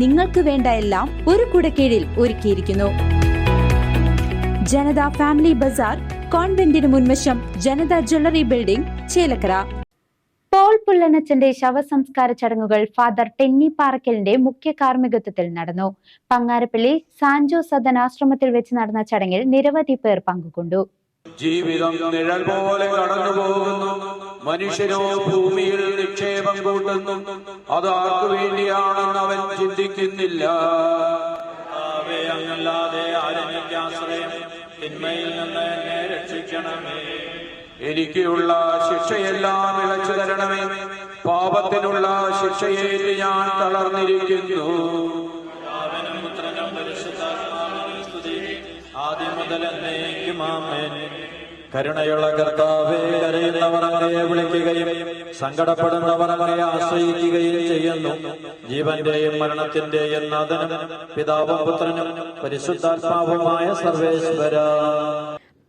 നിങ്ങൾക്ക് വേണ്ട എല്ലാം ഒരു കുടക്കീഴിൽ ഒരുക്കിയിരിക്കുന്നു. ജനത ഫാമിലി ബസാർ കോൺവെന്റിന് മുൻവശം Janatha jewellery building Chelakkara. Paul പുല്ലനച്ചന്റെ ശവസംസ്കാര ചടങ്ങുകൾ ഫാദർ ടെന്നി പാറക്കലിന്റെ മുഖ്യ കാർമ്മികത്വത്തിൽ നടന്നു. പങ്ങാരപ്പള്ളി സാൻജോ സദൻ ആശ്രമത്തിൽ വെച്ച് നടന്ന ചടങ്ങിൽ നിരവധി പേർ പങ്കുകൊണ്ടു. ജീവിതം നിഴൽ പോലെ കടന്നു പോകുന്നു മനുഷ്യനോ ഭൂമിയിൽ നിക്ഷേപം കൂട്ടുന്നു. അത് ആർക്കു വേണ്ടിയാണെന്ന് അവൻ ചിന്തിക്കുന്നില്ല. അങ്ങല്ലാതെ ആരെനിക്ക് ആശ്രയം തിന്മയിൽ നിന്ന് എന്നെ രക്ഷിക്കണമേ. എനിക്കുള്ള ശിക്ഷയെല്ലാം ഇളച്ചു തരണമേ. പാപത്തിനുള്ള ശിക്ഷയേറ്റ് ഞാൻ തളർന്നിരിക്കുന്നു. ആദ്യം മുതൽ എന്നേക്കും ആമേൻ കരുണയുള്ള കർത്താവേ കരയുന്നവർ അങ്ങയെ വിളിക്കുകയും സങ്കടപ്പെടുന്നവർ അവരെ ആശ്രയിക്കുകയും ചെയ്യുന്നു. ജീവന്റെയും മരണത്തിന്റെയും നാഥനും പിതാവും പുത്രനും പരിശുദ്ധാത്മാവുമായ സർവേശ്വര.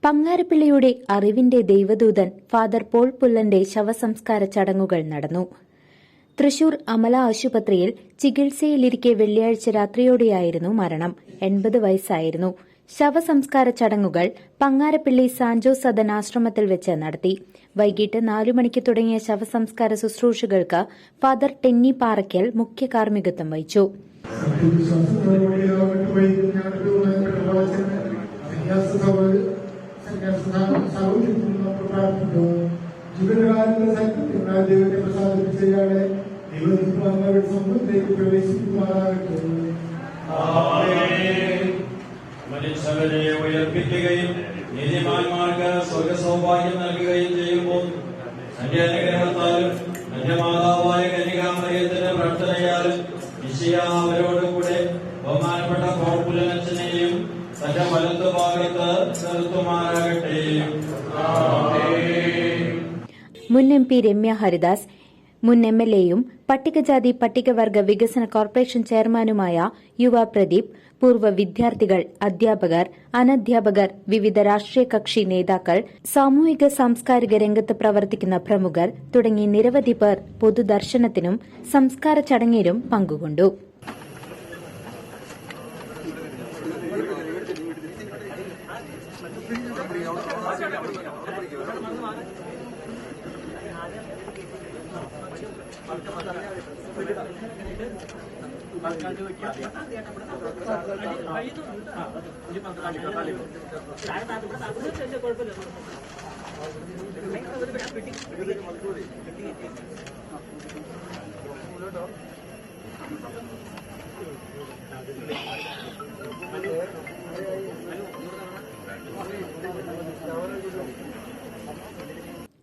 പങ്ങാരപ്പിള്ളിയുടെ അറിവിന്റെ ദൈവദൂതൻ ഫാദർ പോൾ പുല്ലന്റെ ശവസംസ്കാര ചടങ്ങുകൾ നടന്നു. തൃശൂർ അമല ആശുപത്രിയിൽ ചികിത്സയിലിരിക്കെ വെള്ളിയാഴ്ച രാത്രിയോടെയായിരുന്നു മരണം. എൺപത് വയസ്സായിരുന്നു. ശവസംസ്കാര ചടങ്ങുകൾ പങ്ങാരപ്പിള്ളി സാൻജോ സദൻ ആശ്രമത്തിൽ വെച്ച് നടത്തി. വൈകിട്ട് നാലു മണിക്ക് തുടങ്ങിയ ശവസംസ്കാര ശുശ്രൂഷകൾക്ക് ഫാദർ ടെന്നി പാറയ്ക്കൽ മുഖ്യ കാർമ്മികത്വം വഹിച്ചു. ദൈവത്തിൽ പ്രവേശിക്കുമാറാകട്ടെ മനുഷ്യരെ ഉയർപ്പിക്കുകയും നീതിമാന്മാർക്ക് സ്വർഗസൗഭാഗ്യം നൽകുകയും ചെയ്യുമ്പോൾ തന്റെ അനുഗ്രഹത്താലും തന്റെ മാതാവായ കനികാമറിയത്തിന്റെ പ്രാർത്ഥനയാലും വിഷയ അവരോടുകൂടെ ബഹുമാനപ്പെട്ട കോർപ്പുലനച്ചനെയും തന്റെ വലത്തു ഭാഗത്ത് നിർത്തുമാറാകട്ടെ മുൻ എം പി രമ്യ ഹരിദാസ് മുൻ എം എൽ എയും പട്ടികജാതി പട്ടികവർഗ വികസന കോർപ്പറേഷൻ ചെയർമാനുമായ യുവ പ്രദീപ് പൂർവ വിദ്യാർത്ഥികൾ അധ്യാപകർ അനധ്യാപകർ വിവിധ രാഷ്ട്രീയ കക്ഷി നേതാക്കൾ സാമൂഹിക സാംസ്കാരിക രംഗത്ത് പ്രവർത്തിക്കുന്ന പ്രമുഖർ തുടങ്ങി നിരവധി പേർ പൊതുദർശനത്തിനും സംസ്കാര ചടങ്ങിലും പങ്കുകൊണ്ടു.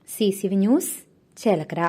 C C news Chelakkara